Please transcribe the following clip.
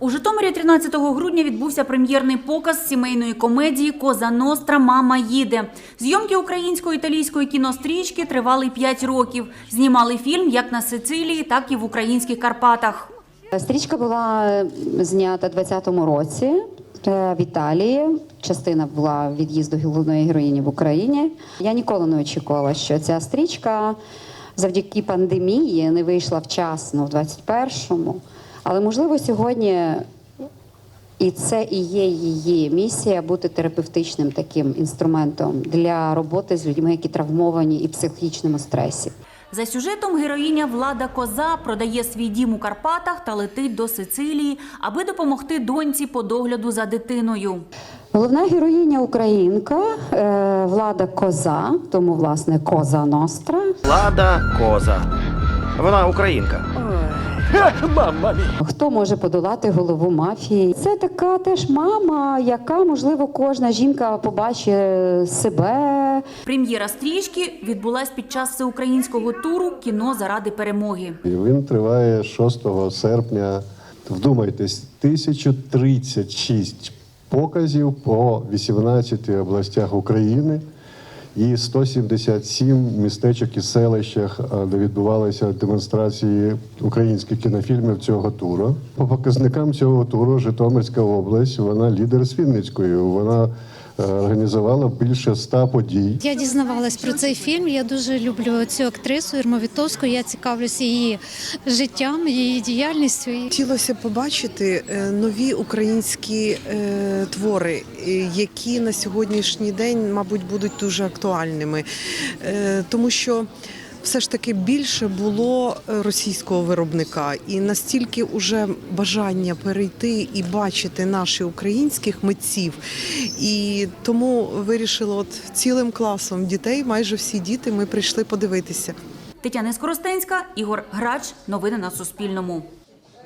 У Житомирі 13 грудня відбувся прем'єрний показ сімейної комедії Коза Ностра Мама їде. Зйомки українсько-італійської кінострічки тривали 5 років. Знімали фільм як на Сицилії, так і в українських Карпатах. Стрічка була знята 20-му році е, в Італії. Частина була від'їзду головної героїні в Україні. Я ніколи не очікувала, що ця стрічка завдяки пандемії не вийшла вчасно в 21-му. Але можливо сьогодні і це і є її місія бути терапевтичним таким інструментом для роботи з людьми, які травмовані і в психічному стресі. За сюжетом героїня Влада Коза продає свій дім у Карпатах та летить до Сицилії, аби допомогти доньці по догляду за дитиною. Головна героїня українка е, Влада Коза, тому власне Коза Ностра. Лада Коза. Вона українка. Хто може подолати голову мафії? Це така теж мама, яка можливо кожна жінка побачить себе. Прем'єра стрічки відбулась під час всеукраїнського туру Кіно заради перемоги. І він триває 6 серпня. Вдумайтесь, 1036 показів по 18 областях України і 177 містечок і селищах, де відбувалися демонстрації українських кінофільмів цього туру. По показникам цього туру Житомирська область вона лідер з Вінницькою. Вона е, організувала більше ста подій. Я дізнавалась про цей фільм. Я дуже люблю цю актрису Ірму Вітовську. Я цікавлюся її життям, її діяльністю. Хотілося побачити е, нові українські е, твори, е, які на сьогоднішній день, мабуть, будуть дуже актуальними, Е, тому що. Все ж таки більше було е, російського виробника, і настільки уже бажання перейти і бачити наших українських митців. І тому вирішила, от цілим класом дітей, майже всі діти, ми прийшли подивитися. Тетяна Скоростенська, Ігор Грач. Новини на Суспільному.